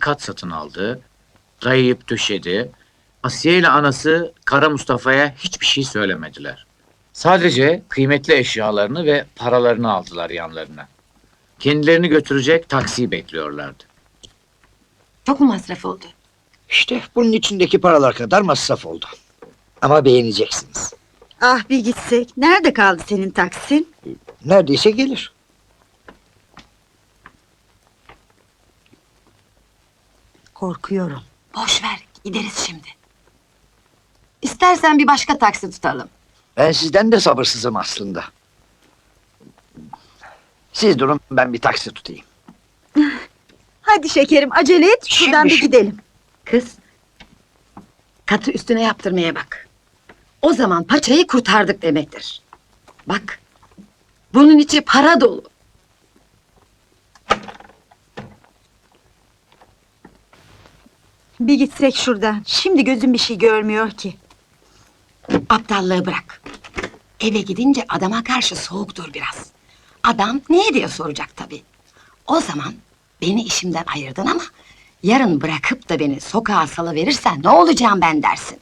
kat satın aldı. Dayayıp döşedi. Asiye ile anası Kara Mustafa'ya hiçbir şey söylemediler. Sadece kıymetli eşyalarını ve paralarını aldılar yanlarına. Kendilerini götürecek taksiyi bekliyorlardı. Çok mu masraf oldu? İşte bunun içindeki paralar kadar masraf oldu. Ama beğeneceksiniz. Ah bir gitsek. Nerede kaldı senin taksin? Neredeyse gelir. Korkuyorum. Boş ver, gideriz şimdi. İstersen bir başka taksi tutalım. Ben sizden de sabırsızım aslında. Siz durun ben bir taksi tutayım. Hadi şekerim acele et. Şuradan Şimdi, bir gidelim. Kız, katı üstüne yaptırmaya bak. O zaman paçayı kurtardık demektir. Bak, bunun içi para dolu. Bir gitsek şuradan. Şimdi gözüm bir şey görmüyor ki. Aptallığı bırak. Eve gidince adama karşı soğuk dur biraz. Adam niye diye soracak tabii. O zaman beni işimden ayırdın ama... ...yarın bırakıp da beni sokağa salıverirsen ne olacağım ben dersin.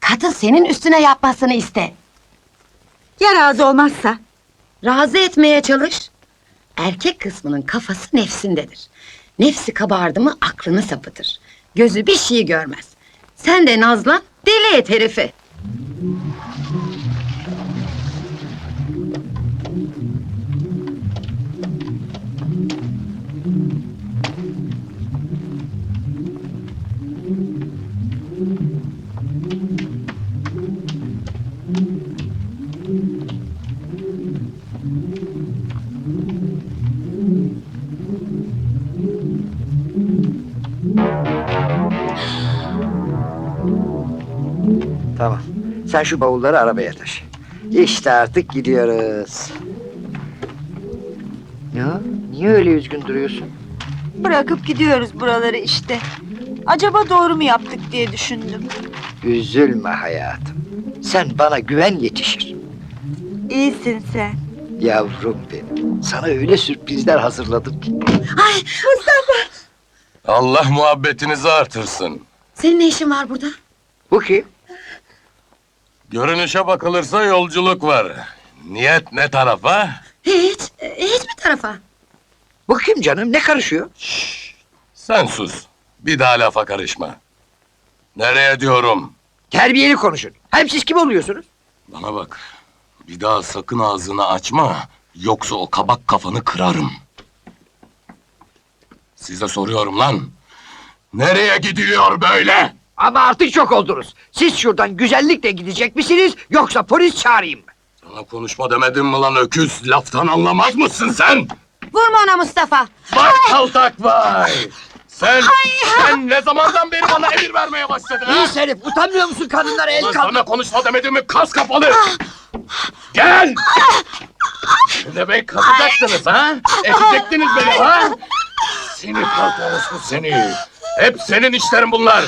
Katı senin üstüne yapmasını iste. Ya razı olmazsa? Razı etmeye çalış. Erkek kısmının kafası nefsindedir. Nefsi kabardı mı aklını sapıtır. Gözü bir şey görmez. Sen de nazlan, deli et herifi. Sen şu bavulları arabaya taşı. İşte artık gidiyoruz. Ya niye öyle üzgün duruyorsun? Bırakıp gidiyoruz buraları işte. Acaba doğru mu yaptık diye düşündüm. Üzülme hayatım. Sen bana güven yetişir. İyisin sen. Yavrum benim. Sana öyle sürprizler hazırladım ki. Ay Mustafa! Allah muhabbetinizi artırsın. Senin ne işin var burada? Bu kim? Görünüşe bakılırsa yolculuk var. Niyet ne tarafa? Hiç, hiçbir tarafa. Kim canım? Ne karışıyor? Sen sus. Bir daha lafa karışma. Nereye diyorum? Terbiyeli konuşun. Hem siz kim oluyorsunuz? Bana bak. Bir daha sakın ağzını açma. Yoksa o kabak kafanı kırarım. Size soruyorum lan. Nereye gidiyor böyle? Ama artık çok oldunuz. Siz şuradan güzellikle gidecek misiniz yoksa polis çağırayım mı? Sana konuşma demedim mi lan öküz? Laftan anlamaz mısın sen? Vurma ona Mustafa! Vay kaltak vay! Sen, sen ne zamandan beri bana emir vermeye başladın ha? İyi herif utanmıyor musun kadınlara el Ulan kaldır? sana konuşma demedim mi kas kapalı? Gel! Ne demek kazacaktınız ha? Ezecektiniz beni ha? Seni kalk orospu seni. Hep senin işlerin bunlar.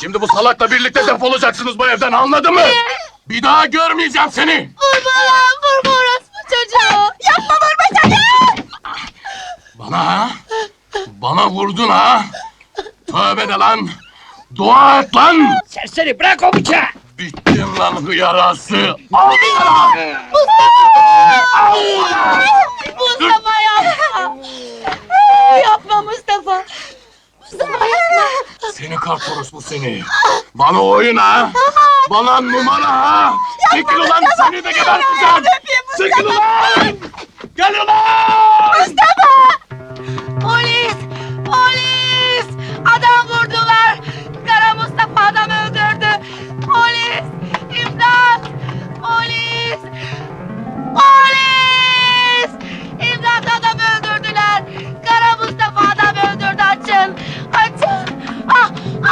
Şimdi bu salakla birlikte defolacaksınız bu evden anladın mı? Bir daha görmeyeceğim seni. Vurma orospu çocuğu! Yapma vurma çocuğu! Bana ha? Bana vurdun ha? Tövbe de lan. Dua et lan. Serseri bırak o bıçağı. Bittin lan hıyarası. Al sana. Mustafa yapma! yapma Mustafa! Mustafa! Seni kart orospu seni. Bana oyun ha. Bana numara ha. Çekil ulan seni de geberteceğim. Çekil ulan. Gel ulan. Polis! Polis! Adam vurdular! Kara Mustafa adam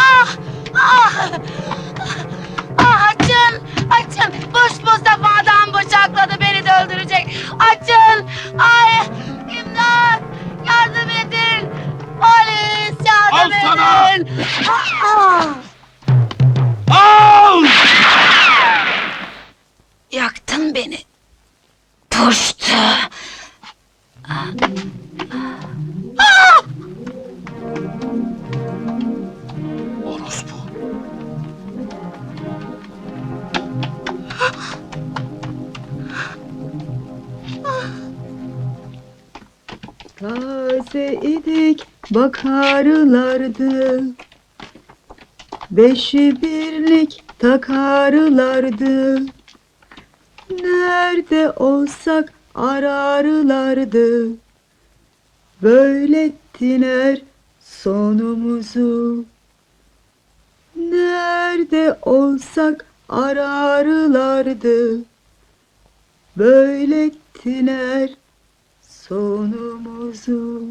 Ah! Ah! Bakarlardı. Beşi birlik takarlardı. Nerede olsak ararlardı. Böylettiler sonumuzu. Nerede olsak ararlardı. Böylettiler sonumuzu.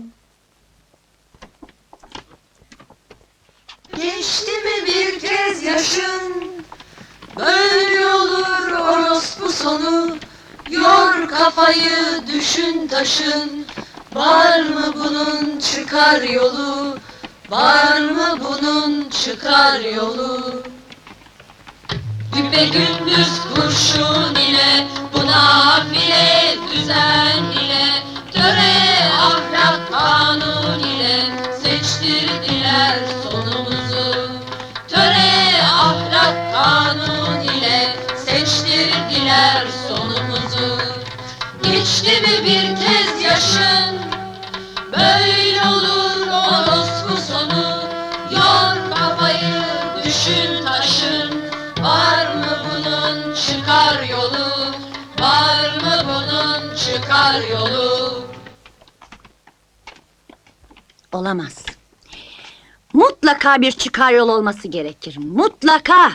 Geçti mi bir kez yaşın? Böyle olur orospu sonu. Yor kafayı düşün taşın. Var mı bunun çıkar yolu? Var mı bunun çıkar yolu? Güpe gündüz kurşun ile Bu nafile düzen ile Töre ahlak kanun ile Seçtirdiler sonumuzu. Töre ahlak kanun ile Seçtirdiler sonumuzu. Geçti mi bir kez yaşın? Böyle olur orospu sonu. Yor kafayı düşün taşın. Var mı bunun çıkar yolu? Var mı bunun çıkar yolu Olamaz. Mutlaka bir çıkar yol olması gerekir. Mutlaka.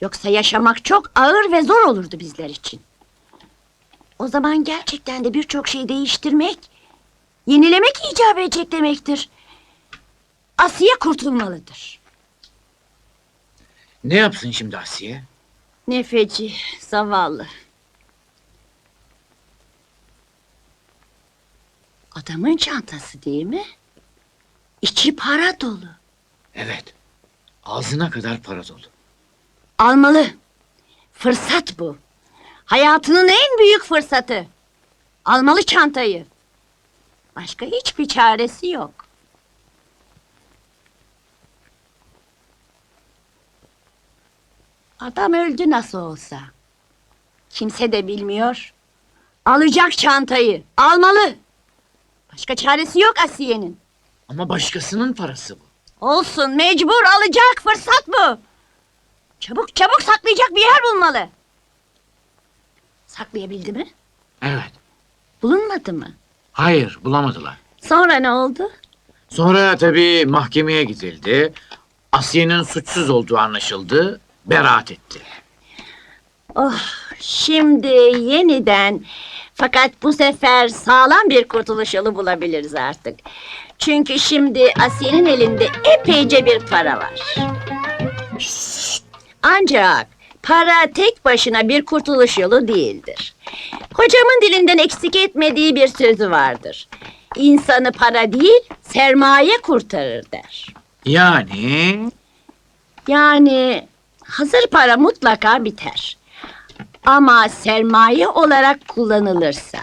Yoksa yaşamak çok ağır ve zor olurdu bizler için. O zaman gerçekten de birçok şeyi değiştirmek, yenilemek icap edecek demektir. Asiye kurtulmalıdır. Ne yapsın şimdi Asiye? Nefeci, zavallı. Adamın çantası değil mi? İçi para dolu. Evet. Ağzına kadar para dolu. Almalı. Fırsat bu. Hayatının en büyük fırsatı. Almalı çantayı. Başka hiçbir çaresi yok. Adam öldü nasıl olsa. Kimse de bilmiyor. Alacak çantayı. Almalı. Başka çaresi yok Asiye'nin. Ama başkasının parası bu. Olsun mecbur alacak fırsat bu. Çabuk çabuk saklayacak bir yer bulmalı. Saklayabildi mi? Evet. Bulunmadı mı? Hayır bulamadılar. Sonra ne oldu? Sonra tabii mahkemeye gidildi. Asiye'nin suçsuz olduğu anlaşıldı. Beraat etti. Oh, şimdi yeniden fakat bu sefer sağlam bir kurtuluş yolu bulabiliriz artık. Çünkü şimdi Asiye'nin elinde epeyce bir para var. Ancak para tek başına bir kurtuluş yolu değildir. Hocamın dilinden eksik etmediği bir sözü vardır. İnsanı para değil, sermaye kurtarır der. Yani Yani hazır para mutlaka biter. Ama sermaye olarak kullanılırsa,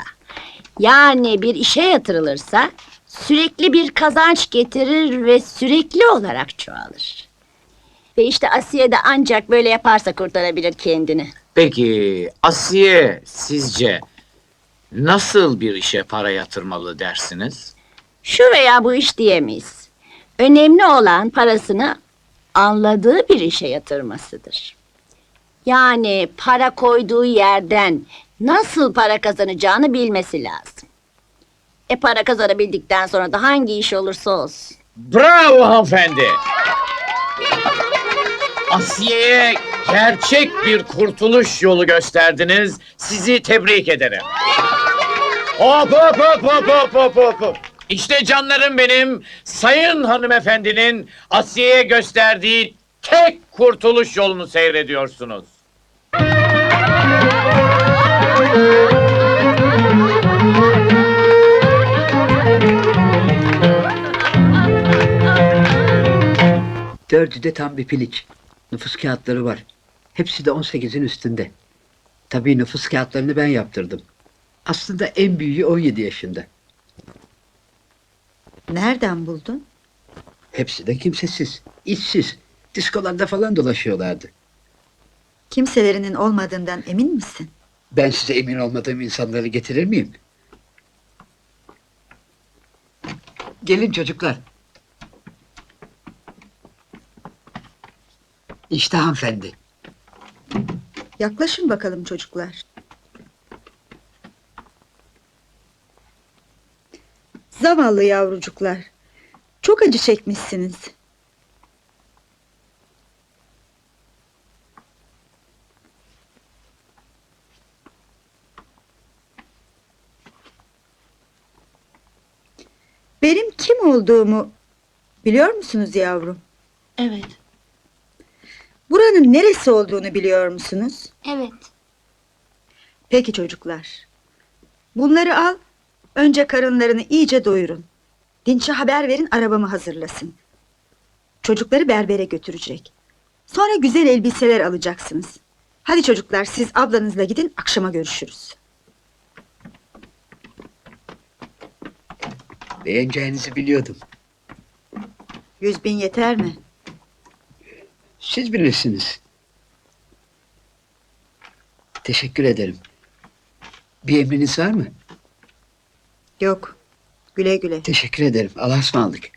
yani bir işe yatırılırsa sürekli bir kazanç getirir ve sürekli olarak çoğalır. Ve işte Asiye de ancak böyle yaparsa kurtarabilir kendini. peki Asiye sizce nasıl bir işe para yatırmalı dersiniz? Şu veya bu iş diyemeyiz. Önemli olan parasını anladığı bir işe yatırmasıdır. Yani para koyduğu yerden nasıl para kazanacağını bilmesi lazım. E para kazanabildikten sonra da hangi iş olursa olsun. Bravo hanımefendi. Asiye'ye gerçek bir kurtuluş yolu gösterdiniz. Sizi tebrik ederim. Hop hop hop hop hop hop hop. İşte canlarım benim, sayın hanımefendinin Asiye'ye gösterdiği tek kurtuluş yolunu seyrediyorsunuz. Dördü de tam bir piliç. Nüfus kağıtları var. Hepsi de 18'in üstünde. Tabii nüfus kağıtlarını ben yaptırdım. Aslında en büyüğü 17 yaşında. Nereden buldun? Hepsi de kimsesiz, işsiz. Diskolarda falan dolaşıyorlardı. Kimselerinin olmadığından emin misin? Ben size emin olmadığım insanları getirir miyim? Gelin çocuklar. İşte hanımefendi. Yaklaşın bakalım çocuklar. Zavallı yavrucuklar. Çok acı çekmişsiniz. Benim kim olduğumu biliyor musunuz yavrum? Evet, Buranın neresi olduğunu biliyor musunuz? evet. Peki çocuklar. Bunları al. Önce karınlarını iyice doyurun. Dinç'e haber verin arabamı hazırlasın. Çocukları berbere götürecek. Sonra güzel elbiseler alacaksınız. Hadi çocuklar siz ablanızla gidin akşama görüşürüz. Beğeneceğinizi biliyordum. Yüz bin yeter mi? Siz bilirsiniz. Teşekkür ederim. Bir emriniz var mı? Yok. Güle güle. Teşekkür ederim. Allah'a ısmarladık.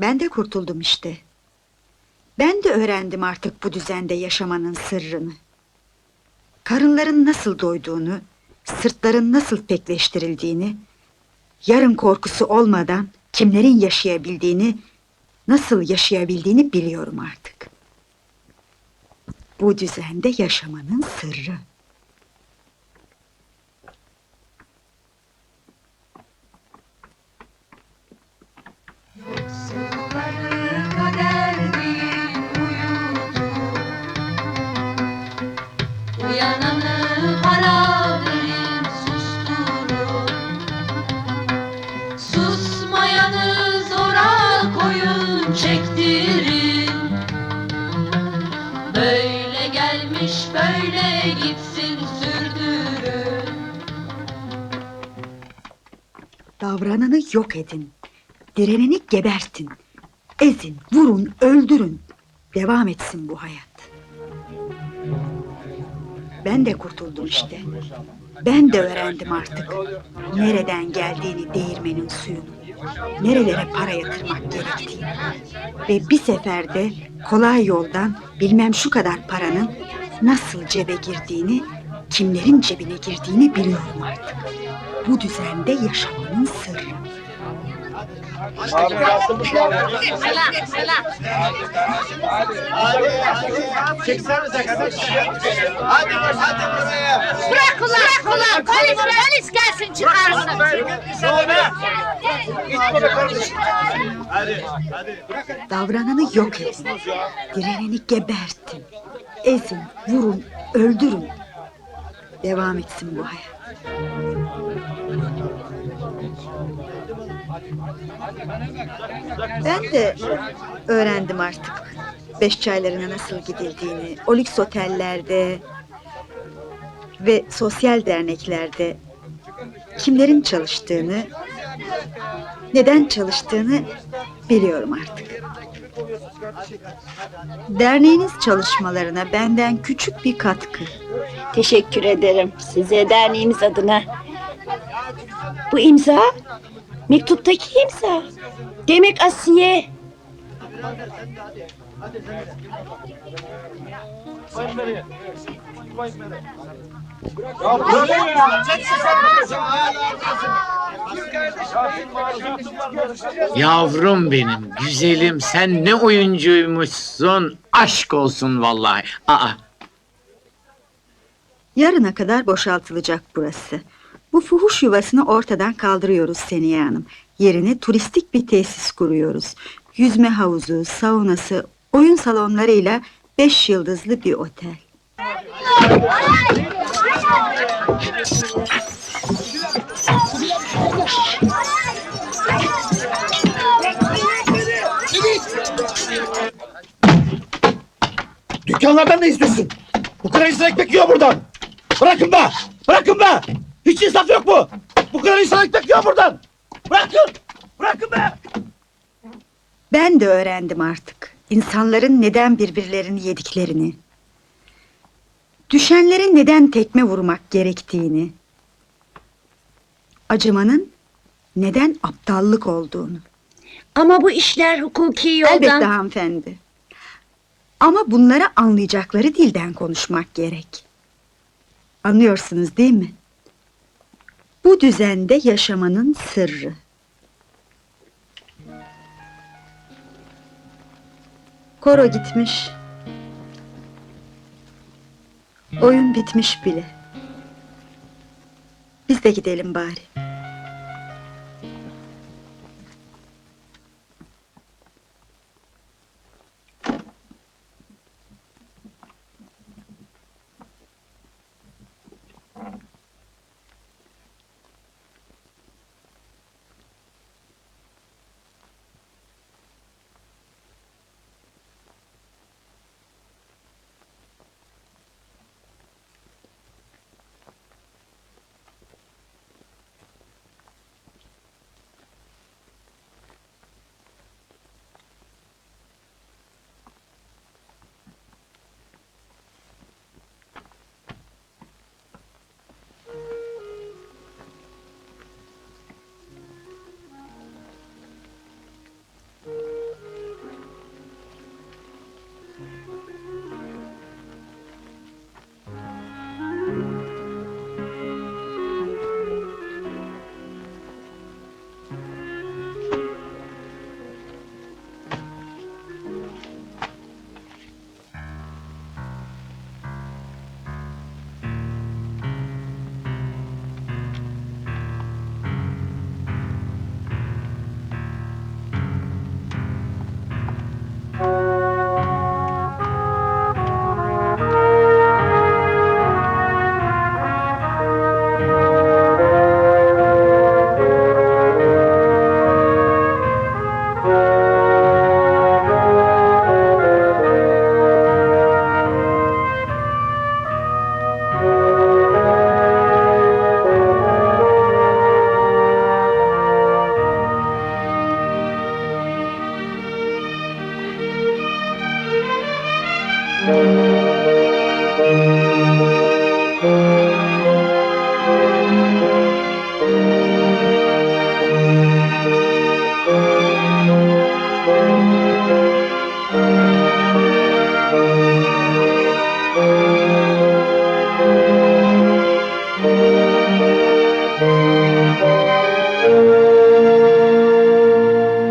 Ben de kurtuldum işte. De öğrendim artık bu düzende yaşamanın sırrını. Karınların nasıl doyduğunu, sırtların nasıl pekleştirildiğini, yarın korkusu olmadan kimlerin yaşayabildiğini, nasıl yaşayabildiğini biliyorum artık. Bu düzende yaşamanın sırrı. Böyle gelmiş böyle gitsin sürdürün Davrananı yok edin. Direneni gebertin. Ezin, vurun, öldürün. Devam etsin bu hayat. Ben de kurtuldum işte. Ben de öğrendim artık. Nereden geldiğini değirmenin suyunun. Nerelere para yatırmak gerektiğini. Ve bir seferde kolay yoldan bilmem şu kadar paranın nasıl cebe girdiğini, kimlerin cebine girdiğini biliyorum artık. Bu düzende yaşamanın sırrı. Bırak ulan, bırak ulan. Polis, polis gelsin çıkarsın. Davrananı yok edin. Direneni gebertin. Ezin, vurun, öldürün. Devam etsin bu hayat. Ben de öğrendim artık. Beş çaylarına nasıl gidildiğini, o lüks otellerde ve sosyal derneklerde kimlerin çalıştığını, neden çalıştığını biliyorum artık. Derneğiniz çalışmalarına benden küçük bir katkı. Teşekkür ederim size derneğimiz adına. Bu imza, mektuptaki imza. Demek Asiye. Yavrum benim, güzelim sen ne oyuncuymuşsun. Aşk olsun vallahi. Aa, Yarına kadar boşaltılacak burası. Bu fuhuş yuvasını ortadan kaldırıyoruz Seniye Hanım. Yerine turistik bir tesis kuruyoruz. Yüzme havuzu, saunası, oyun salonlarıyla beş yıldızlı bir otel. Dükkanlardan ne istiyorsun? Bu kadar insan ekmek yiyor buradan. Bırakın be! Bırakın be! Hiç insaf yok mu? Bu kadar insan ekmek yiyor buradan. Bırakın! Bırakın be! Ben de öğrendim artık. insanların neden birbirlerini yediklerini, düşenlere neden tekme vurmak gerektiğini, acımanın neden aptallık olduğunu. Ama bu işler hukuki yoldan... Elbette hanımefendi. Ama bunları anlayacakları dilden konuşmak gerek. Anlıyorsunuz değil mi? Bu düzende yaşamanın sırrı. Koro gitmiş. Oyun bitmiş bile. Biz de gidelim bari.